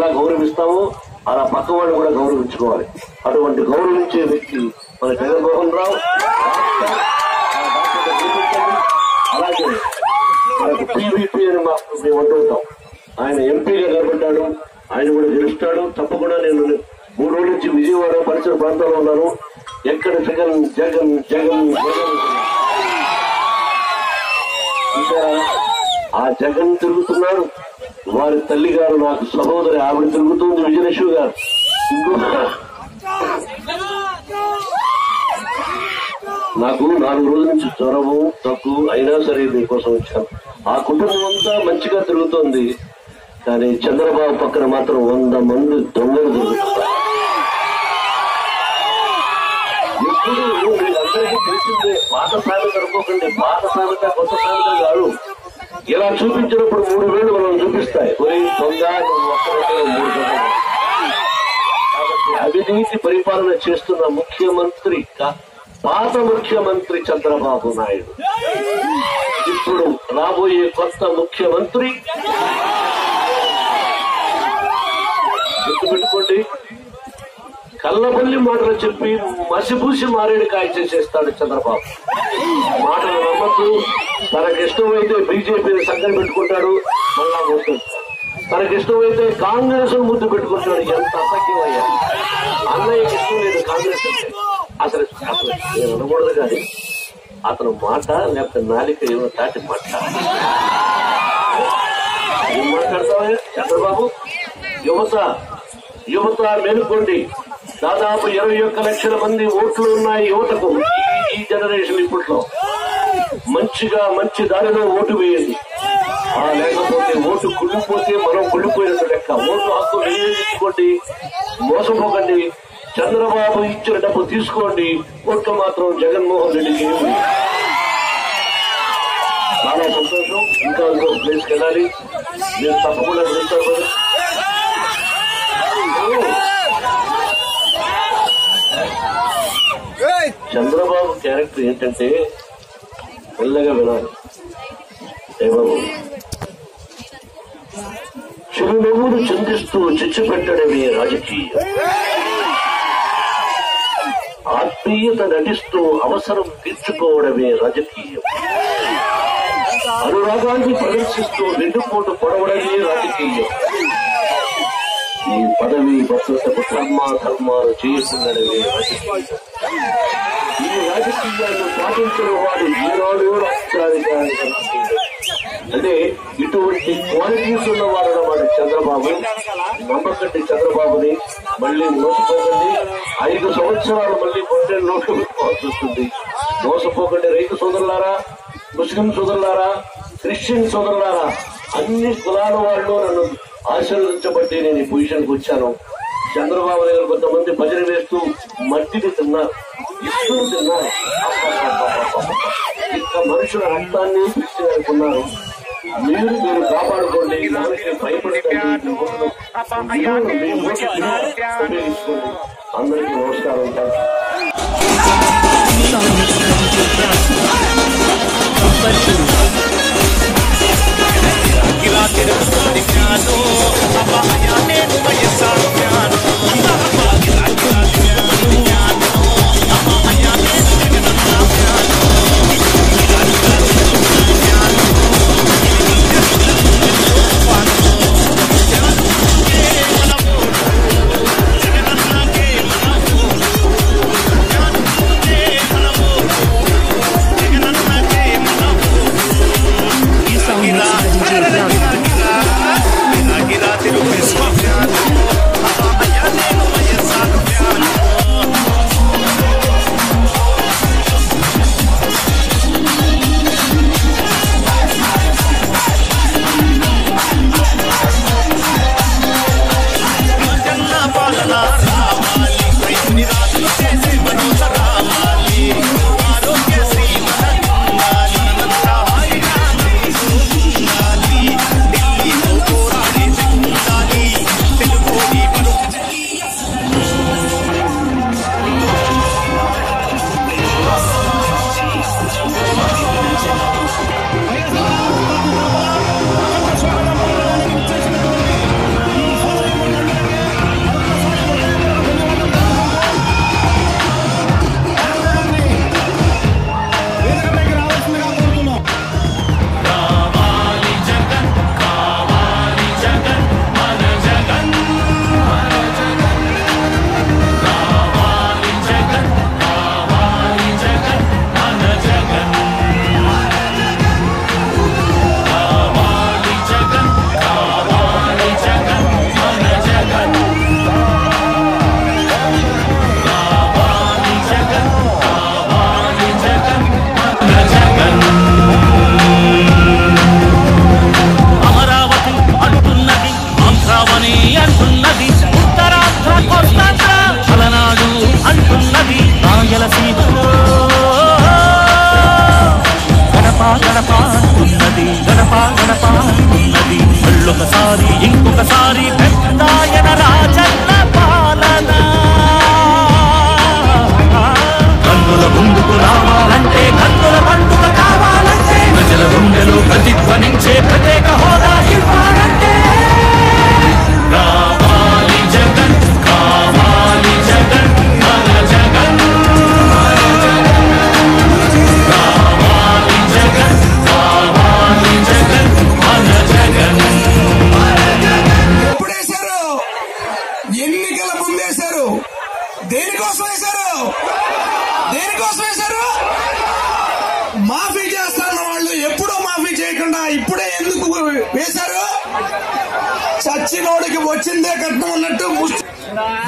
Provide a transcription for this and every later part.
ఎలా గౌరవిస్తామో అలా పక్కవాడిని కూడా గౌరవించుకోవాలి. అటువంటి గౌరవించే వ్యక్తి మన జగన్మోహన్ రావు. అలాగే మనకు పీవీపీ అని మాకు మేము అంటుంటాం. ఆయన ఎంపీగా నిలబడ్డాడు ఆయన కూడా గెలుస్తాడు. తప్పకుండా నేను మూడు రోజుల నుంచి విజయవాడ పరిసర ప్రాంతాల్లో ఉన్నాను. ఎక్కడ జగన్ జగన్ జగన్ జగన్. ఇంకా ఆ జగన్ తిరుగుతున్నాడు వారి తల్లి గారు నాకు సహోదరి ఆవిడ తిరుగుతుంది విజయలక్ష్మి గారు. నాకు నాలుగు రోజుల నుంచి జ్వరము తక్కువ అయినా సరే మీకోసం వచ్చాను. ఆ కుటుంబం అంతా మంచిగా తిరుగుతోంది. కానీ చంద్రబాబు పక్కన మాత్రం వంద మంది దొంగలు తిరుగుతున్నారు. ఎప్పుడు వీళ్ళందరికీ తెలిసిందే పాత సామెత అనుకోకండి పాత సామెత కొత్త సామెత కాదు. ఇలా చూపించినప్పుడు మూడు వేలు మనం చూపిస్తాయి. ఒరే దొంగ మూడు కాబట్టి అవినీతి పరిపాలన చేస్తున్న ముఖ్యమంత్రి పాత ముఖ్యమంత్రి చంద్రబాబు నాయుడు. ఇప్పుడు రాబోయే కొత్త ముఖ్యమంత్రి. గుర్తుపెట్టుకోండి. కళ్ళబల్లి మాటలు చెప్పి మసిపూసి మారేడుకాయ చేసేస్తాడు చంద్రబాబు. మాటలు నమ్మద్దు. తనకిష్టమైతే బీజేపీని సంఘం పెట్టుకుంటాడు మళ్ళా పోతుంది తనకిష్టమైతే కాంగ్రెస్ ముద్దు పెట్టుకుంటాడు ఎంత అసఖ్యమయ్యా అన్నయ్యకి ఇష్టం లేదు కాంగ్రెస్ అసలు అసలు నేను అనకూడదు కానీ అతను మాట లేకపోతే నాలిక ఏమో దాటి మాట. ఏం మాట్లాడతావా చంద్రబాబు? యువత యువత మేలుకోండి. దాదాపు ఇరవై ఒక్క లక్షల మంది ఓట్లు ఉన్నాయి యువతకు ఈ- ఈ జనరేషన్ ఇప్పట్లో. మంచిగా మంచి దారిలో ఓటు వేయండి. ఆ లేకపోతే ఓటు కుళ్ళిపోతే మనం కుళ్ళిపోయినట్టు లెక్క. ఓటు హక్కు వినియోగించుకోండి. మోసపోకండి. చంద్రబాబు ఇచ్చిన డబ్బు తీసుకోండి. ఓట్లు మాత్రం జగన్మోహన్ రెడ్డికి చాలా సంతోషం. ఇంకా ఇంకో ప్లేస్కి వెళ్ళాలి. మీరు తప్పకుండా వెళ్తారు చంద్రబాబు క్యారెక్టర్ ఏంటంటే మెల్లగా వినాలి. ఏ బాబు చిరునవ్వులు చిందిస్తూ చిచ్చు పెట్టడమే రాజకీయం. ఆత్మీయత నటిస్తూ అవసరం తీర్చుకోవడమే రాజకీయం. అనురాగాన్ని ప్రదర్శిస్తూ వెన్నుపోటు పొడవడమే రాజకీయం. ఈ పదవి భద్రతకు ధర్మ ధర్మాలు చేయకుండడమే ఈ రాజకీయాలను పాటించిన వాడు ఈనాడు రాష్ట్రానికి అంటే ఇటువంటి క్వాలిటీస్ ఉన్నవాడు అన్నమాట చంద్రబాబు. నమ్మకండి చంద్రబాబుని. మళ్ళీ మోసపోకండి. ఐదు సంవత్సరాలు మళ్ళీ కొంటే నోట్లు పెట్టుకోవాల్సి వస్తుంది. మోసపోకండి రైతు సోదరులారా ముస్లిం సోదరులారా క్రిస్టియన్ సోదరులారా. అన్ని కులాల వాళ్ళు నన్ను ఆశీర్వదించబట్టి నేను ఈ పొజిషన్కి వచ్చాను. చంద్రబాబు దగ్గర కొంతమంది భజన వేస్తూ మట్టిని తిన్నారు. ఇష్టం తిన్నారు. మనుషుల రక్తాన్ని పిలిచి అనుకున్నారు. మీరు మీరు కాపాడుకోండి. దానికి భయపడకండి. అందరికీ నమస్కారం థాంక్స్.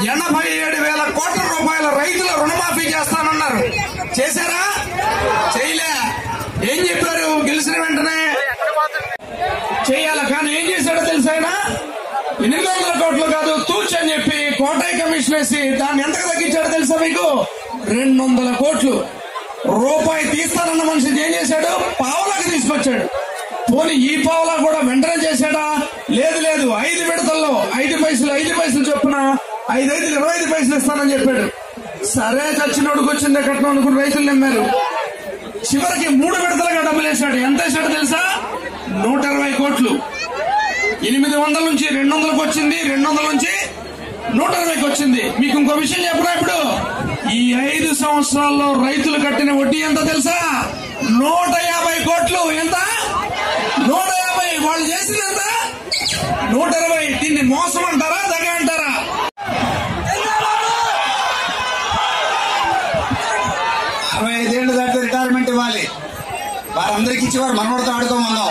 ఎనభై ఏడు వేల కోట్ల రూపాయల రైతుల రుణమాఫీ చేస్తానన్నారు. చేశారా? చేయలే. ఏం చెప్పారు? గెలిచిన వెంటనే. చేయాలి. కానీ ఏం చేశాడో తెలుసా ఎనిమిది వందల కోట్లు కాదు తూచ్ అని చెప్పి కోటాయి కమిషన్ వేసి దాన్ని ఎంత తగ్గించాడో తెలుసా మీకు? రెండు వందల కోట్లు. రూపాయి తీస్తానన్న మనిషి ఏం చేశాడు? పావులాకి తీసుకొచ్చాడు. పోనీ ఈ పావులా కూడా వెంటనే చేశాడా? లేదు లేదు. ఐదు విడతల్లో ఐదు పైసలు ఐదు పైసలు చొప్పున ఐదు ఐదు ఇరవై ఐదు పైసలు ఇస్తానని చెప్పాడు. సరే చచ్చినోడికి వచ్చిందే కట్నం అనుకుని రైతులు నమ్మారు. చివరికి మూడు విడతలుగా డబ్బులు వేశాడు. ఎంత వేశాడు తెలుసా? నూట ఇరవై కోట్లు. ఎనిమిది వందల నుంచి రెండు వందలకు వచ్చింది రెండు వందల నుంచి నూట ఇరవైకి వచ్చింది. మీకు ఇంకో విషయం చెప్పరా ఇప్పుడు. ఈ ఐదు సంవత్సరాల్లో రైతులు కట్టిన వడ్డీ ఎంత తెలుసా? నూట యాభై కోట్లు. ఎంత? నూట యాభై. వాళ్ళు చేసింది ఎంత? నూట ఇరవై దీన్ని మోసం అంటారా దగ్గర అంటారా? అరవై ఐదేళ్ళు దాటి రిటైర్మెంట్ ఇవ్వాలి. వారందరికి ఇచ్చి వారు మనవడితో ఆడుకోమన్నాం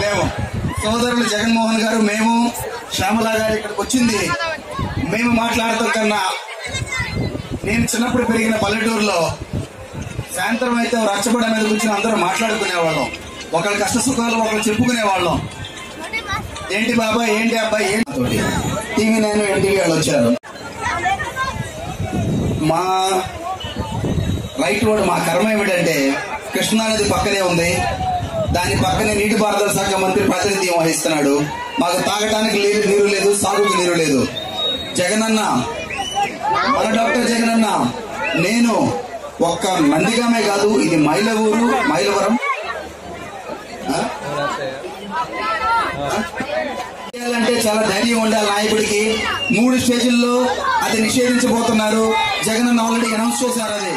మేము సోదరులు జగన్మోహన్ గారు మేము శ్యామల గారు ఇక్కడికి వచ్చింది. మేము మాట్లాడతాం కన్నా నేను చిన్నప్పుడు పెరిగిన పల్లెటూరులో సాయంత్రం అయితే రచ్చబడ మీద కూర్చొని అందరూ మాట్లాడుకునేవాళ్ళం. ఒకళ్ళ కష్ట సుఖాలు ఒకళ్ళు చెప్పుకునేవాళ్ళం. ఏంటి బాబా ఏంటి అబ్బాయి ఏంటి టీవీ నేను ఎన్టీవీ వాళ్ళు వచ్చారు. మా రైట్ రోడ్ మా కర్మ ఏమిటంటే కృష్ణానది పక్కనే ఉంది. దాని పక్కనే నీటిపారుదల శాఖ మంత్రి ప్రాతినిధ్యం వహిస్తున్నాడు. మాకు తాగటానికి లేదు నీరు లేదు సాగుకు నీరు లేదు. జగనన్న మన డాక్టర్ జగనన్న నేను ఒక్క నందిగామే కాదు ఇది మైలవూరు. మైలవరం అంటే చేయాలంటే చాలా ధైర్యం ఉండాలి నాయకుడికి. మూడు స్టేజుల్లో అది నిషేధించబోతున్నారు. జగన్ ఆల్రెడీ అనౌన్స్ చేశారు అది.